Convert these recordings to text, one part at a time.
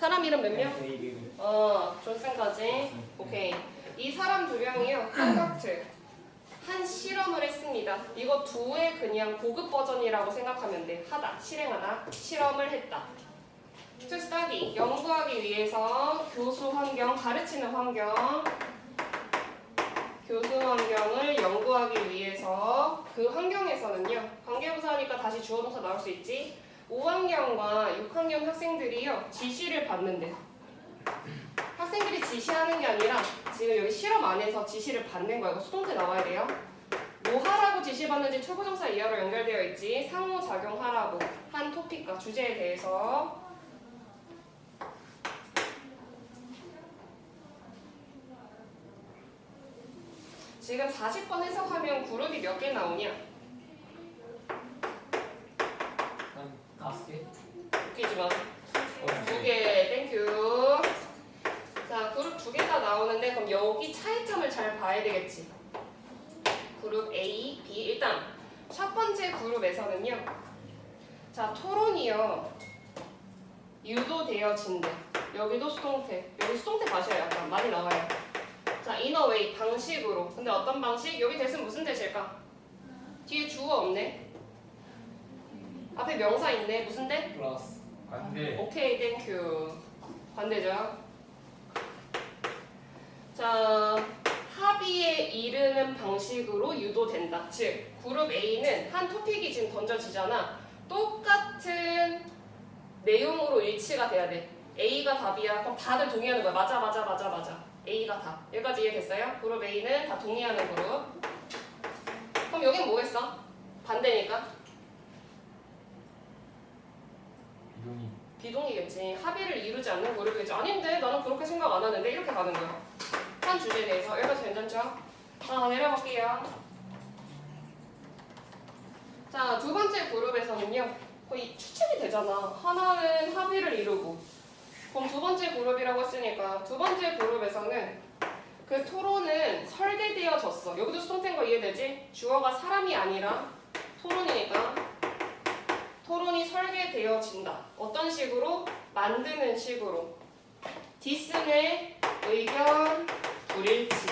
사람 이름 몇 명? 데이비드. 어, 존슨까지. 오케이. 이 사람 두 명이요. 한각트. 한 실험을 했습니다. 이거 두의 그냥 고급 버전이라고 생각하면 돼. 하다, 실행하다, 실험을 했다. To study, 연구하기 위해서 교수 환경, 가르치는 환경, 교수 환경을 연구하기 위해서 그 환경에서는요. 관계부사니까 다시 주어동사 나올 수 있지. 5학년과 6학년 학생들이요. 지시를 받는데 학생들이 지시하는 게 아니라 지금 여기 실험 안에서 지시를 받는. 이거 수동태 나와야 돼요. 뭐 하라고 지시받는지 초보정사 이하로 연결되어 있지. 상호작용하라고 한 토픽과 주제에 대해서 지금 40번 해석하면 그룹이 몇 개 나오냐? 한 다섯 개? 웃기지 마. 어, 두 개, 땡큐. 자, 그룹 두 개가 나오는데 그럼 여기 차이점을 잘 봐야 되겠지. 그룹 A, B. 일단 첫 번째 그룹에서는요. 자, 토론이요. 유도되어진대. 여기도 수동태. 여기 수동태 봐셔야 약간 많이 나와요. 자, 인어웨이 방식으로. 근데 어떤 방식? 여기 대신 무슨 대실까? 뒤에 주어 없네. 앞에 명사 있네. 무슨 대? 플러스. 안돼 오케이, 땡큐. 반대죠. 자, 이르는 방식으로 유도된다. 즉, 그룹 A는 한 토픽이 지금 던져지잖아. 똑같은 내용으로 일치가 돼야 돼. A가 답이야. 그럼 다들 동의하는 거야. 맞아, 맞아, 맞아, 맞아. A가 답. 여기까지 이해됐어요? 그룹 A는 다 동의하는 그룹. 그럼 여긴 뭐겠어? 반대니까? 이동이 비동이겠지. 합의를 이루지 않는 그룹이겠지. 아닌데 나는 그렇게 생각 안 하는데 이렇게 가는 거야. 한 주제에 대해서 여기까지 괜찮죠? 자 내려볼게요. 자 두 번째 그룹에서는요. 거의 추측이 되잖아. 하나는 합의를 이루고 그럼 두 번째 그룹이라고 했으니까 두 번째 그룹에서는 그 토론은 설계되어졌어. 여기도 수동태인 거 이해되지? 주어가 사람이 아니라 토론이니까 토론이 설계되어진다. 어떤 식으로? 만드는 식으로. 디슨의 의견 불일치.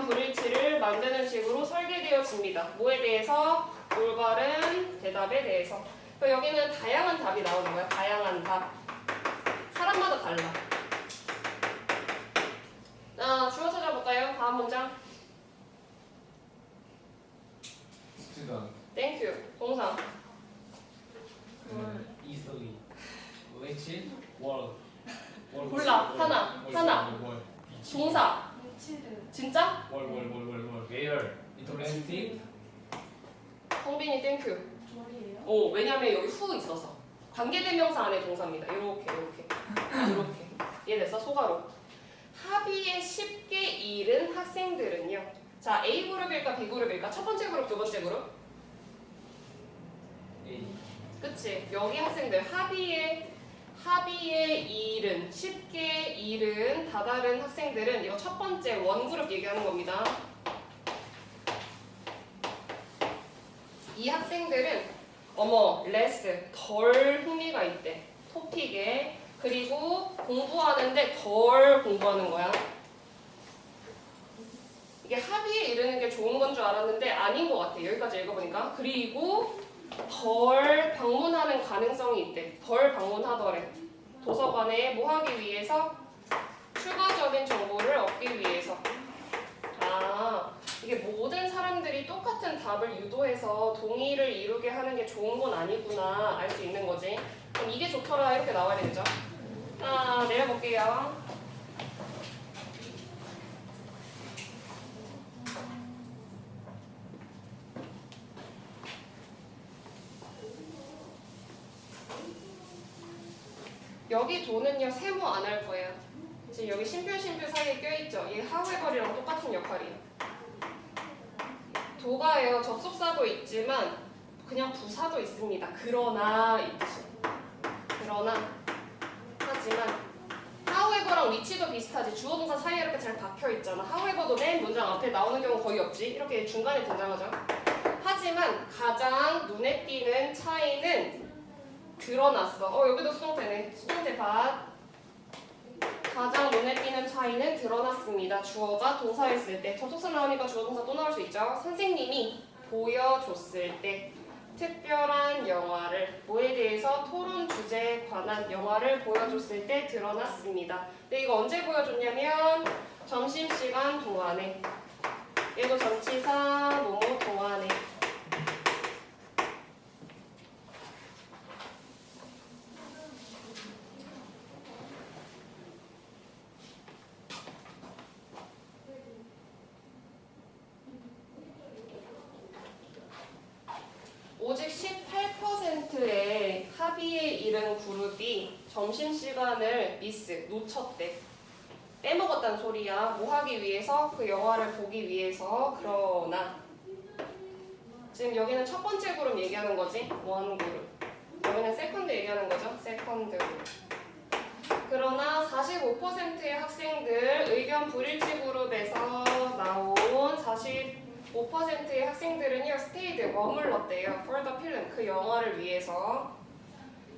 의견 불일치를 만드는 식으로 설계되어집니다. 뭐에 대해서? 올바른 대답에 대해서. 여기는 다양한 답이 나오는 거야. 다양한 답. 사람마다 달라. 자, 주어 찾아볼까요? 다음 문장. 스튜던 땡큐. 동사. 그 이슬리. which world. world. 몰라. 하나. 하나. 월 동사. 진짜? 월월월월월. 레이얼 인터레스팅. 성빈이 땡큐. 머리예요? 오, 왜냐면 여기 후 있어서. 관계대명사 안에 동사입니다. 이렇게, 이렇게, 이렇게. 이해됐어? 소가로. 합의에 쉽게 이른 학생들은요. 자, A 그룹일까 B 그룹일까? 첫 번째 그룹, 두 번째 그룹. A. 그치? 여기 학생들 합의에 합의에 이른 쉽게 이른 다다른 학생들은 이거 첫 번째 원 그룹 얘기하는 겁니다. 이 학생들은 어머 레스 덜 흥미가 있대 토픽에 그리고 공부하는데 덜 공부하는 거야. 이게 합의에 이르는 게 좋은 건 줄 알았는데 아닌 것 같아. 여기까지 읽어보니까 그리고 덜 방문하는 가능성이 있대. 덜 방문하더래. 도서관에 뭐 하기 위해서? 추가적인 정보를 얻기 위해서. 아, 이게 모든 사람들이 똑같은 답을 유도해서 동의를 이루게 하는 게 좋은 건 아니구나 알 수 있는 거지. 그럼 이게 좋더라 이렇게 나와야 되죠. 아, 내려볼게요. 여기 도는요 세모 안 할 거예요. 지금 여기 심표 사이에 껴있죠. 이 하우에버리랑 똑같은 역할이에요. 도가요 접속사도 있지만 그냥 부사도 있습니다. 그러나 이 뜻이. 그러나 하지만 however랑 위치도 비슷하지 주어 동사 사이에 이렇게 잘 박혀 있잖아. however도 맨 문장 앞에 나오는 경우 거의 없지. 이렇게 중간에 등장하죠. 하지만 가장 눈에 띄는 차이는 드러났어. 어 여기도 수동태네. 수동태 밭. 가장 눈에 띄는 차이는 드러났습니다. 주어가 동사였을 때. 접속사 나오니까 주어 동사 또 나올 수 있죠. 선생님이 보여줬을 때. 특별한 영화를 뭐에 대해서 토론 주제에 관한 영화를 보여줬을 때 드러났습니다. 근데 이거 언제 보여줬냐면 점심시간 동안에 얘도 전치사 뭐뭐 동안에 오직 18%의 합의에 이른 그룹이 점심시간을 미스, 놓쳤대. 빼먹었다는 소리야. 뭐 하기 위해서? 그 영화를 보기 위해서. 그러나 지금 여기는 첫 번째 그룹 얘기하는 거지. 원 그룹. 여기는 세컨드 얘기하는 거죠. 세컨드. 그러나 45%의 학생들 의견 불일치 그룹에서 나온 45%의 학생들은요 스테이드 머물렀대요. for the film 그 영화를 위해서.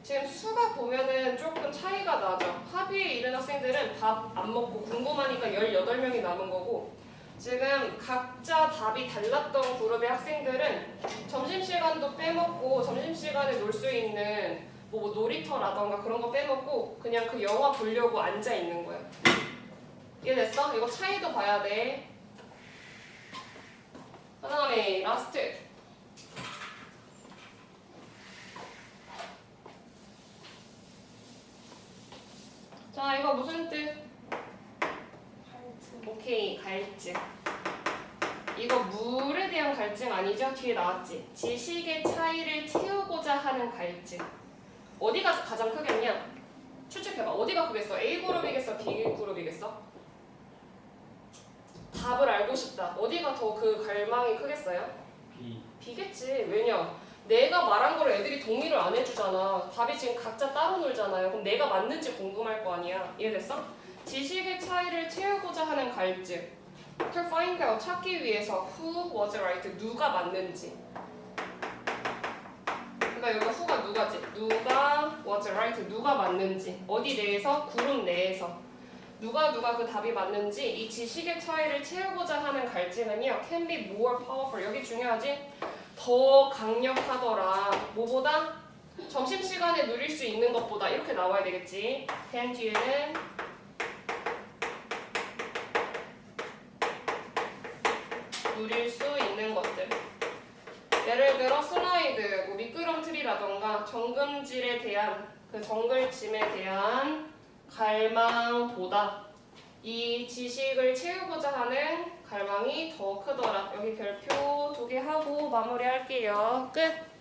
지금 수가 보면은 조금 차이가 나죠. 합의에 이른 학생들은 밥 안 먹고 궁금하니까 18명이 남은 거고 지금 각자 답이 달랐던 그룹의 학생들은 점심시간도 빼먹고 점심시간에 놀 수 있는 뭐, 뭐 놀이터라던가 그런 거 빼먹고 그냥 그 영화 보려고 앉아 있는 거야. 이해됐어? 이거 차이도 봐야 돼. 그 다음에 라스트. 자, 이거 무슨 뜻? 오케이, 갈증. 이거 물에 대한 갈증 아니죠? 뒤에 나왔지. 지식의 차이를 채우고자 하는 갈증. 어디가 가장 크겠냐? 추측해봐. 어디가 크겠어? A 그룹이겠어? B 그룹이겠어? 답을 알고 싶다. 어디가 더 그 갈망이 크겠어요? B B겠지. 왜냐? 내가 말한 걸 애들이 동의를 안 해주잖아. 답이 지금 각자 따로 놀잖아요. 그럼 내가 맞는지 궁금할 거 아니야. 이해됐어? 지식의 차이를 채우고자 하는 갈증. To find out, 찾기 위해서 who was right, 누가 맞는지. 그러니까 여기가 who가 누가지? 누가 was right, 누가 맞는지. 어디 내에서? 그룹 내에서. 누가 누가 그 답이 맞는지 이 지식의 차이를 채우고자 하는 갈증은요 can be more powerful 여기 중요하지 더 강력하더라. 뭐보다 점심시간에 누릴 수 있는 것보다 이렇게 나와야 되겠지. than 뒤에는 누릴 수 있는 것들. 예를 들어 슬라이드 뭐 미끄럼틀이라던가 정금질에 대한 그 정글짐에 대한 갈망보다 이 지식을 채우고자 하는 갈망이 더 크더라. 여기 별표 두 개 하고 마무리할게요. 끝.